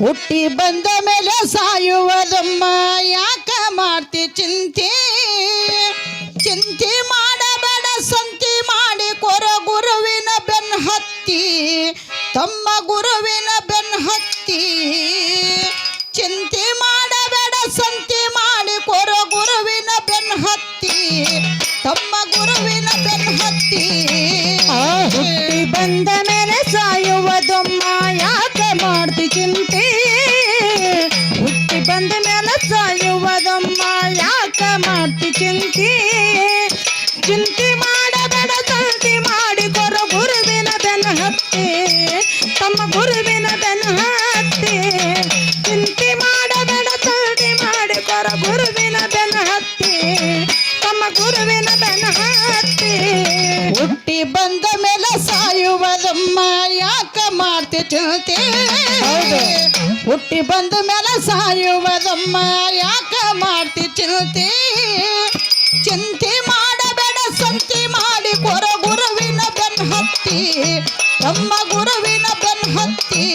ಹುಟ್ಟಿ ಬಂದ ಮೇಲೆ ಸಾಯುವುದಮ್ಮ ಯಾಕೆ ಮಾಡ್ತಿ ಚಿಂತೆ? ಬಂದ ಮೇಲೆ ಸಾಯುವುದಮ್ಮ ಯಾಕ ಮಾಡ್ತಿ ಚಿಂತೆ ಹುಟ್ಟಿ ಬಂದ ಮೇಲೆ ಸಾಯುವುದಮ್ಮ ಯಾಕ ಮಾಡ್ತಿ ಚಿಂತೆ ಚಿಂತೆ ಮಾಡಬೇಡ ಸಂತಿ ಮಾಡಿ ಕೊರ ಗುರುವಿನ ಬೆನ್ ಹತ್ತಿ ತಮ್ಮ ಗುರುವಿನ ಬೆನ್ ಹತ್ತಿ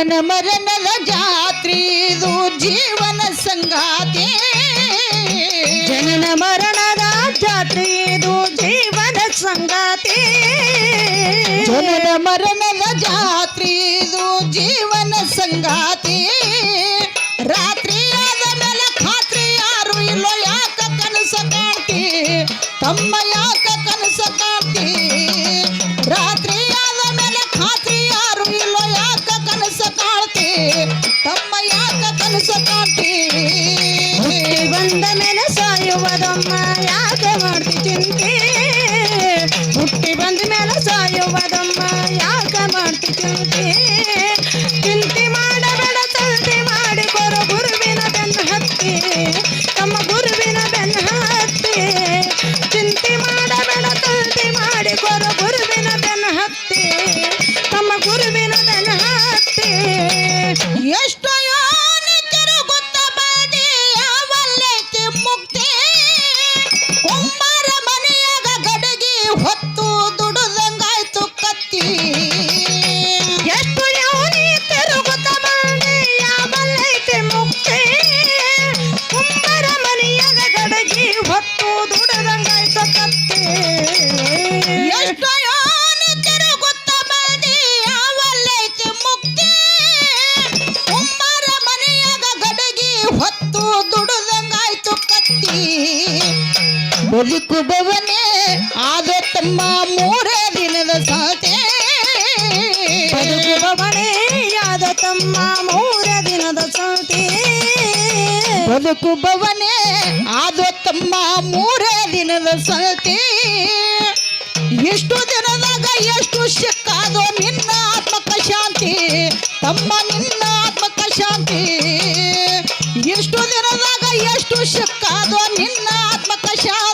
जनन मरन जात्री दू जीवन संगाते। जन मरण जात्री दू जीवन संगाते। जनन मरन जा ತಮ್ಮ ಯಾಕ ಕನಸ ಕಾಟಿ ಬದುಕುಬವನೇ ಆದ ತಮ್ಮ ಮೂರೇ ದಿನದ ಸಾತೆ ಬದುಕುಬವನೇ ಆದ ತಮ್ಮ ಮೂರೇ ದಿನದ ಸಾತೆ ಬದುಕುಬವನೇ ಆದ ತಮ್ಮ ಮೂರೇ ದಿನದ ಸಾತೆ ಎಷ್ಟು ದಿನದಾಗ ಎಷ್ಟು ಸಿಕ್ಕಾದೋ ನಿನ್ನ ಆತ್ಮಕ ಶಾಂತಿ. ತಮ್ಮ ನಿನ್ನ ಆತ್ಮಕ ಶಾಂತಿ. ಎಷ್ಟು ದಿನದಾಗ ಎಷ್ಟು ಸಿಕ್ಕಾದೋ ನಿನ್ನ ಆತ್ಮಕ ಶಾಂತಿ.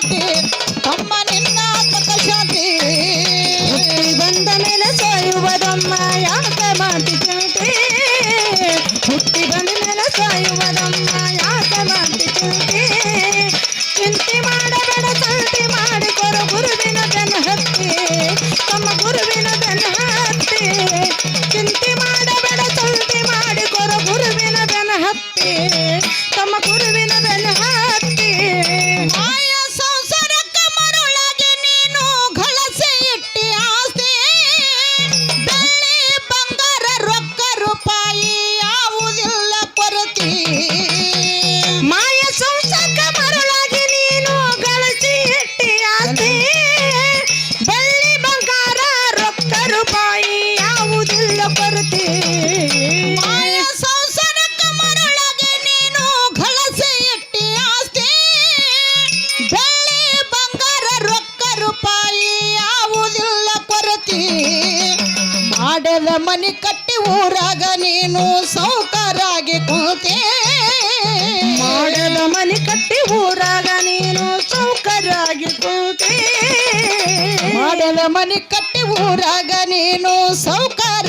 ಊರಾಗ ನೀನು ಸೌಕರಾಗಿ ಕೂತಿ. ಮಾಡದ ಮನೆ ಕಟ್ಟಿ ಊರಾಗ ನೀನು ಸೌಕಾರ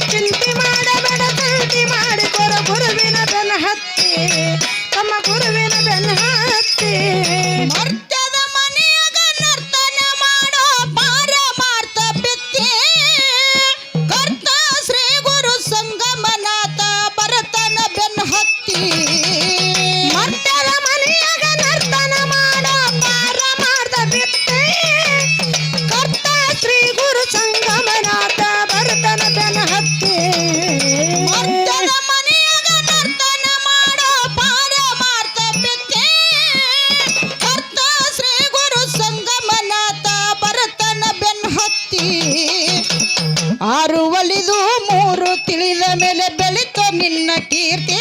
ಆರು ಒಲಿದು ಮೂರು ತಿಳಿದ ಮೇಲೆ ಬೆಳಿತು ನಿನ್ನ ಕೀರ್ತಿ.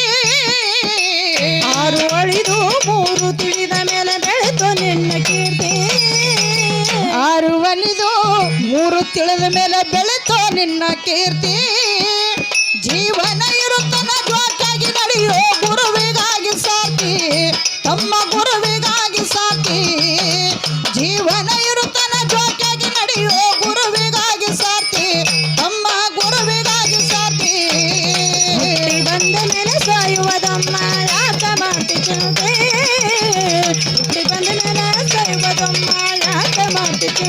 ಆರು ಒಳಿದು ಮೂರು ತಿಳಿದ ಮೇಲೆ ಬೆಳಿತು ನಿನ್ನ ಕೀರ್ತಿ. ಆರು ಒಲಿದು ಮೂರು ತಿಳಿದ ಮೇಲೆ ಬೆಳಿತು ನಿನ್ನ ಕೀರ್ತಿ. ಜೀವನ ಇರುತ್ತ దైవదమ్మాయ మాటికి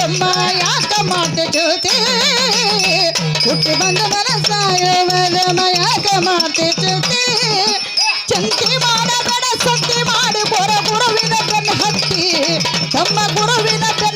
ಯಾಕಮ್ಮ ಯಾಕಮ್ಮ ಜೊತೆ ಹುಟ್ಟಿ ಬಂದ ಮನಸ್ಸಾಯವದಮ ಯಾಕ ಮಾಡ್ತಿ ಜೊತೆ ಚಂತಿ ಮಾಡಬೇಡ ಸಂತಿ ಮಾಡಿ ಪೊರ ಗುರುವಿನ ಬೆನ್ನ ಹತ್ತಿ ತಮ್ಮ ಗುರುವಿನ ಬೆನ್ನ